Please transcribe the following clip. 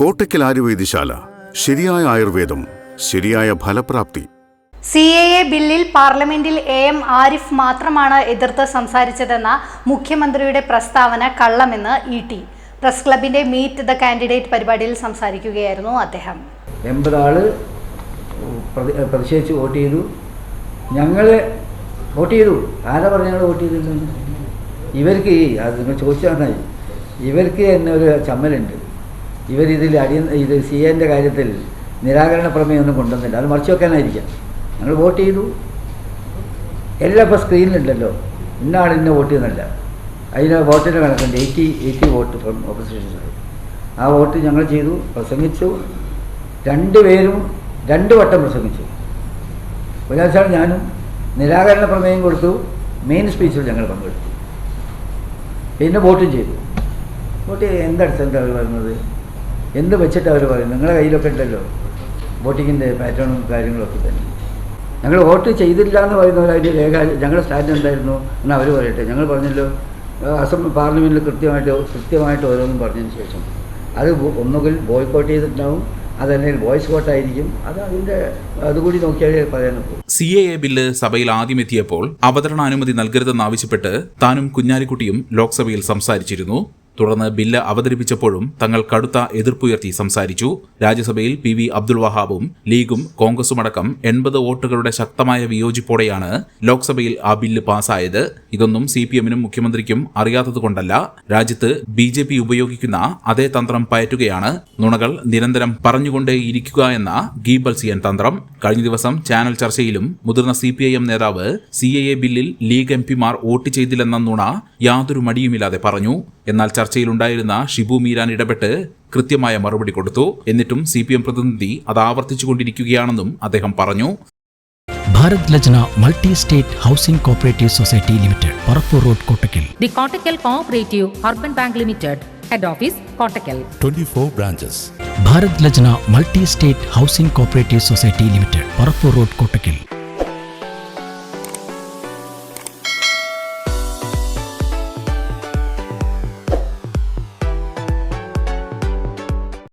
കോട്ടയ്ക്കൽ ആയുർവേദശാല ശരിയായ ആയുർവേദം ശരിയായ ഫലപ്രാപ്തി. സി എ എ ബില്ലിൽ പാർലമെന്റിൽ എ എം ആരിഫ് മാത്രമാണ് എതിർത്ത് സംസാരിച്ചതെന്ന മുഖ്യമന്ത്രിയുടെ പ്രസ്താവന കള്ളമെന്ന് ഇ ടി. പ്രസ് ക്ലബിന്റെ മീറ്റ് ദ കാൻഡിഡേറ്റ് പരിപാടിയിൽ സംസാരിക്കുകയായിരുന്നു അദ്ദേഹം. എൺപത് ആൾ പ്രതി പ്രതിഷേധിച്ച് വോട്ട് ചെയ്തു. ഞങ്ങൾ വോട്ട് ചെയ്തു. ആരാ പറഞ്ഞ ഞങ്ങൾ വോട്ട് ചെയ്തില്ല ഇവർക്ക് ഈ അത് നിങ്ങൾ ചോദിച്ചാൽ ഇവർക്ക് തന്നെ ഒരു ചമ്മലുണ്ട്. ഇവരിതിൽ അടി ഇത് സി എന്റെ കാര്യത്തിൽ നിരാകരണ പ്രമേയം ഒന്നും കൊണ്ടുവന്നില്ല. അത് മറിച്ച് വെക്കാനായിരിക്കാം. ഞങ്ങൾ വോട്ട് ചെയ്തു. എല്ലാം ഇപ്പോൾ സ്ക്രീനിലുണ്ടല്ലോ. ഇന്ന ആൾ ഇന്ന വോട്ട് ചെയ്യുന്നില്ല അതിന് വോട്ടിന്റെ കണക്കുണ്ട്. Eighty eighty vote from opposition ആ വോട്ട് ഞങ്ങൾ ചെയ്തു പ്രസംഗിച്ചു. രണ്ടുപേരും രണ്ട് വട്ടം പ്രസംഗിച്ചു. ഒരാഴ്ച ഞാനും നിരാകരണ പ്രമേയം കൊടുത്തു. മെയിൻ സ്പീച്ചിൽ ഞങ്ങൾ പങ്കെടുത്തു. പിന്നെ വോട്ടും ചെയ്തു. വോട്ട് എന്തടുത്ത് എന്താ പറയുന്നത്? എന്ത് വെച്ചിട്ട് അവർ പറയും നിങ്ങളുടെ കയ്യിലൊക്കെ ഉണ്ടല്ലോ. വോട്ടിങ്ങിന്റെ പാറ്റേണും കാര്യങ്ങളൊക്കെ തന്നെ. ഞങ്ങൾ വോട്ട് ചെയ്തില്ല എന്ന് പറയുന്നവർ അതിന്റെ രേഖ ഞങ്ങളുടെ സ്റ്റാൻഡ് എന്തായിരുന്നു എന്ന് അവർ പറയട്ടെ. ഞങ്ങൾ പറഞ്ഞല്ലോ അസം പാർലമെന്റിൽ കൃത്യമായിട്ട് കൃത്യമായിട്ട് ഓരോന്നും പറഞ്ഞതിന് ശേഷം. അത് ഒന്നുകിൽ ബോയ്ക്കോട്ട് ചെയ്തിട്ടുണ്ടാവും അതല്ലെങ്കിൽ വോയിസ് വോട്ടായിരിക്കും അത് അതിന്റെ അതുകൂടി നോക്കിയാലേ പറയാൻ സി എ എ ബില്ല് സഭയിൽ ആദ്യമെത്തിയപ്പോൾ അവതരണാനുമതി നൽകരുതെന്നാവശ്യപ്പെട്ട് താനും കുഞ്ഞാലിക്കുട്ടിയും ലോക്സഭയിൽ സംസാരിച്ചിരുന്നു. തുടർന്ന് ബില്ല് അവതരിപ്പിച്ചപ്പോഴും തങ്ങൾ കടുത്ത എതിർപ്പുയർത്തി സംസാരിച്ചു. രാജ്യസഭയിൽ പി വി അബ്ദുൾ വഹാബും ലീഗും കോൺഗ്രസുമടക്കം എൺപത് വോട്ടുകളുടെ ശക്തമായ വിയോജിപ്പോടെയാണ് ലോക്സഭയിൽ ആ ബില്ല് പാസായത്. ഇതൊന്നും സി പി എമ്മിനും മുഖ്യമന്ത്രിക്കും അറിയാത്തതുകൊണ്ടല്ല. രാജ്യത്ത് ബി ജെ പി ഉപയോഗിക്കുന്ന അതേ തന്ത്രം പയറ്റുകയാണ്. നുണകൾ നിരന്തരം പറഞ്ഞുകൊണ്ടേയിരിക്കുക എന്ന ഗീബൽസിയൻ തന്ത്രം. കഴിഞ്ഞ ദിവസം ചാനൽ ചർച്ചയിലും മുതിർന്ന സി പി ഐ എം നേതാവ് സി എ എ ബില്ലിൽ ലീഗ് എം പിമാർ വോട്ട് ചെയ്തില്ലെന്ന നുണ യാതൊരു മടിയുമില്ലാതെ പറഞ്ഞു. എന്നാൽ ചർച്ചയിലുണ്ടായിരുന്ന ഷിബു മീരാൻ ഇടപെട്ട് കൃത്യമായ മറുപടി കൊടുത്തു. എന്നിട്ടും സി പി എം പ്രതിനിധി അത് ആവർത്തിച്ചുകൊണ്ടിരിക്കുകയാണെന്നും അദ്ദേഹം പറഞ്ഞു. Bharat Lajna multi state housing cooperative society limited Parappur road Kottakkal. The Kottakkal cooperative urban bank limited head office Kottakkal. 24 branches. Bharat Lajna multi state housing cooperative society limited Parappur road Kottakkal.